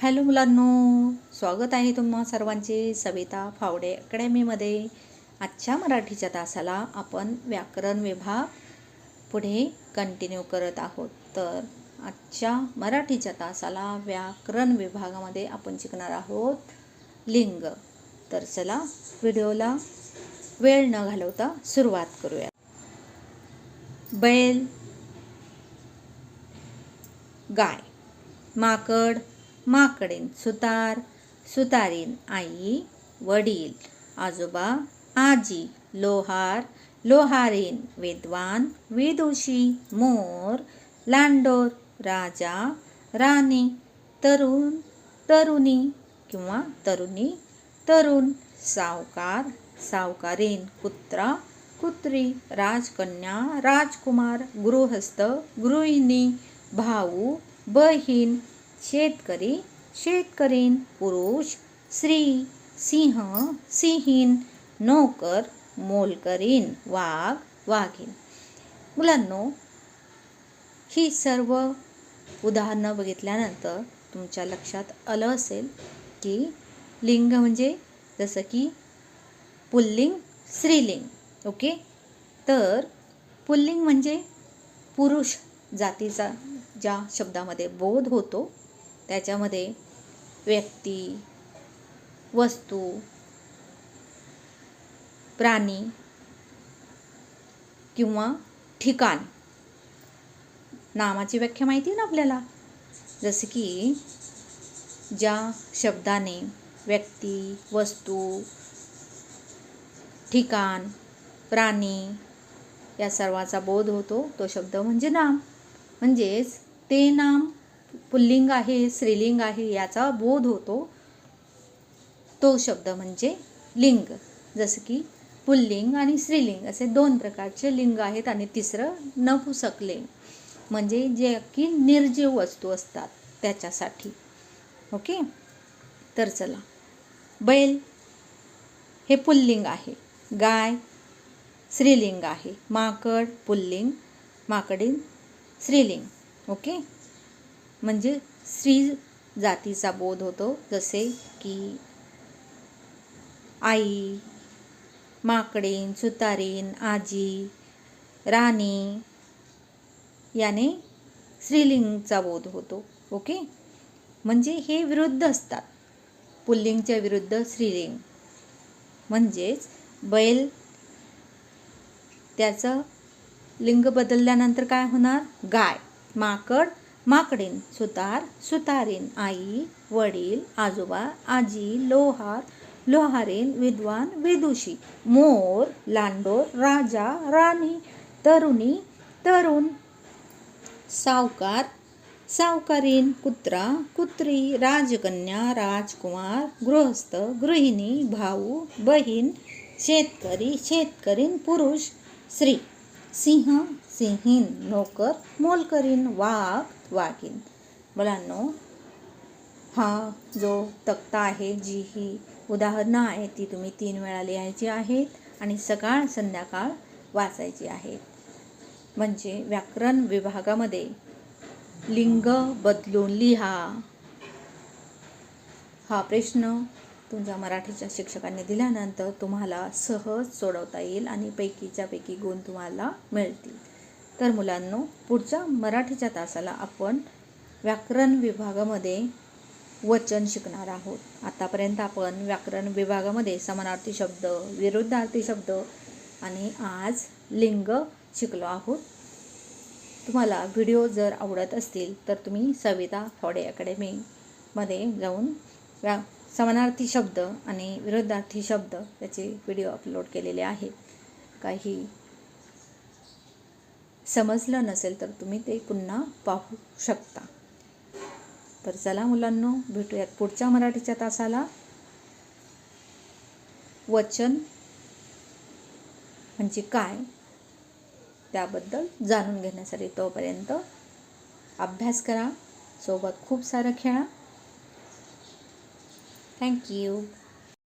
Hello मुलांनो स्वागत आहे तुम्हा सर्वांचे सविता फावडे अकॅडमीमध्ये. आजच्या मराठीच्या तासाला आपण व्याकरण विभाग पुढे कंटिन्यू करत आहोत. तर आजच्या मराठीच्या तासाला व्याकरण विभागामध्ये आपण शिकणार आहोत लिंग. तर चला व्हिडिओला वेळ न घालवता सुरुवात करूया बैल गाय माकड माकडेन सुतार सुतारीन आई वडील आजोबा आजी लोहार लोहारीन विद्वान विदुषी मोर लांडोर राजा राणी तरुण तरुणी किंवा तरुणी तरुण सावकार सावकारीन कुत्रा कुत्री राजकन्या राजकुमार गृहस्थ गृहिणी भाऊ बहीण शेतकरी शेतकरीण पुरुष स्त्री सिंह सिंहीण नोकर मोलकरीन वाघ वाघीन मुलांनो ही सर्व उदाहरणं बघितल्यानंतर तुमच्या लक्षात आलं असेल की लिंग म्हणजे जसं की पुल्लिंग स्त्रीलिंग ओके? तर पुल्लिंग म्हणजे पुरुष जातीचा ज्या शब्दामध्ये बोध होतो त्याच्यामध्ये व्यक्ती वस्तू प्राणी किंवा ठिकाण. नामाची व्याख्या माहिती आहे ना आपल्याला? जसे की ज्या शब्दाने व्यक्ती वस्तू ठिकाण प्राणी या सर्वाचा बोध होतो तो शब्द म्हणजे नाम. म्हणजेच ते नाम पुल्लिंग आहे स्त्रीलिंग आहे याचा बोध होतो. तो शब्द म्हणजे लिंग. जसं की पुल्लिंग आणि स्त्रीलिंग असे दोन प्रकारचे लिंग आहेत आणि तिसरं नपुसक लिंग म्हणजे जे की निर्जीव वस्तू असतात त्याच्यासाठी. ओके? तर चला. बैल हे पुल्लिंग आहे. गाय स्त्रीलिंग आहे. माकड पुल्लिंग माकडीन स्त्रीलिंग. ओके? म्हणजे स्त्री जातीचा बोध होतो जसे की आई माकडीन सुतारीन आजी राणी याने स्त्रीलिंगचा बोध होतो ओके? म्हणजे हे विरुद्ध असतात. पुल्लिंगच्या विरुद्ध स्त्रीलिंग. म्हणजेच बैल त्याचं लिंग बदलल्यानंतर काय होणार? गाय. माकड माकडीन सुतार सुतारीन आई वडील आजोबा आजी लोहार लोहारीन विद्वान विदुषी मोर लांडोर राजा राणी तरुणी तरुण सावकार सावकारीन कुत्रा कुत्री राजकन्या राजकुमार गृहस्थ गृहिणी भाऊ बहीण शेतकरी शेतकरीन पुरुष स्त्री सिंह सिंहीन नोकर मोलकरीन वाघ वाघीन मुलांनो हा जो तक्ता आहे जी ही उदाहरणं आहेत ती तुम्ही तीन वेळा लिहायची आहेत आणि सकाळ संध्याकाळ वाचायची आहेत. म्हणजे व्याकरण विभागामध्ये लिंग बदलून लिहा. हा प्रश्न तुमच्या मराठीच्या शिक्षकांनी दिल्यानंतर तुम्हाला सहज सोडवता येईल आणि पैकीच्या पैकी गुण तुम्हाला मिळतील. तर मुलांनो पुढच्या मराठीच्या तासाला आपण व्याकरण विभागामध्ये वचन शिकणार आहोत. आतापर्यंत आपण व्याकरण विभागामध्ये समानार्थी शब्द विरुद्धार्थी शब्द आणि आज लिंग शिकलो आहोत. तुम्हाला व्हिडिओ जर आवडत असतील तर तुम्ही सविता फॉडे अकॅडमीमध्ये जाऊन व्या समानार्थी शब्द आणि विरुद्धार्थी शब्द याचे व्हिडिओ अपलोड केलेले आहेत. काही समजलं नसेल तर तुम्ही ते पुन्हा पाहू शकता. तर चला मुलांनो भेटूयात पुढच्या मराठीच्या तासाला. वचन म्हणजे काय? त्याबद्दल जाणून घेण्यासाठी तोपर्यंत अभ्यास करा. सोबत खूप सारं खेळा. थँक्यू.